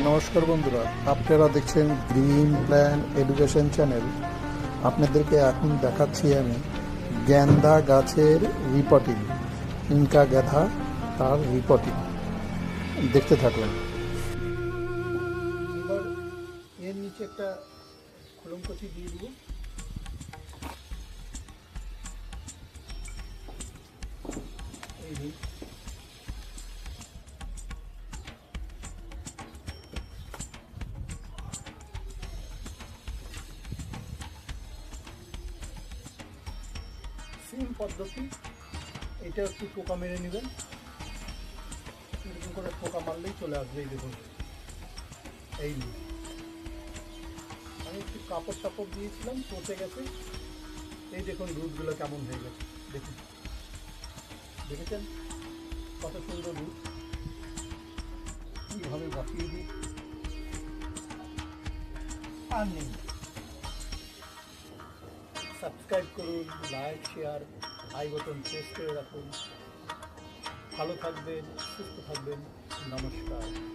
নমস্কার বন্ধুরা, আপনারা দেখছেন গ্রিন প্ল্যান এডুকেশন চ্যানেল আপনাদেরকে এখন দেখাচ্ছি আমি গ্যান্দা গাছের রিপোর্টিং ইনকা গ্যাধা তার রিপোর্টিং দেখতে থাকুন। এর নিচে একটা দিয়ে দিব। এই সেম পদ্ধতি। এটা একটু পোকা মেরে নেবেন। এরকম করে পোকা মারলেই চলে আসবে এই দেখুন। এই। আমি একটু কাপড় টাপড় দিয়েছিলাম, পচে গেছে। এই দেখুন দুধগুলো কেমন হয়ে গেছে। দেখুন। দেখেছেন? কত সুন্দর দুধ কীভাবে বসিয়ে দিই। আর নেই। সাবস্ক্রাইব করুন লাইক শেয়ার আই বটন প্রেস করে রাখুন। ভালো থাকবেন সুস্থ থাকবেন। নমস্কার।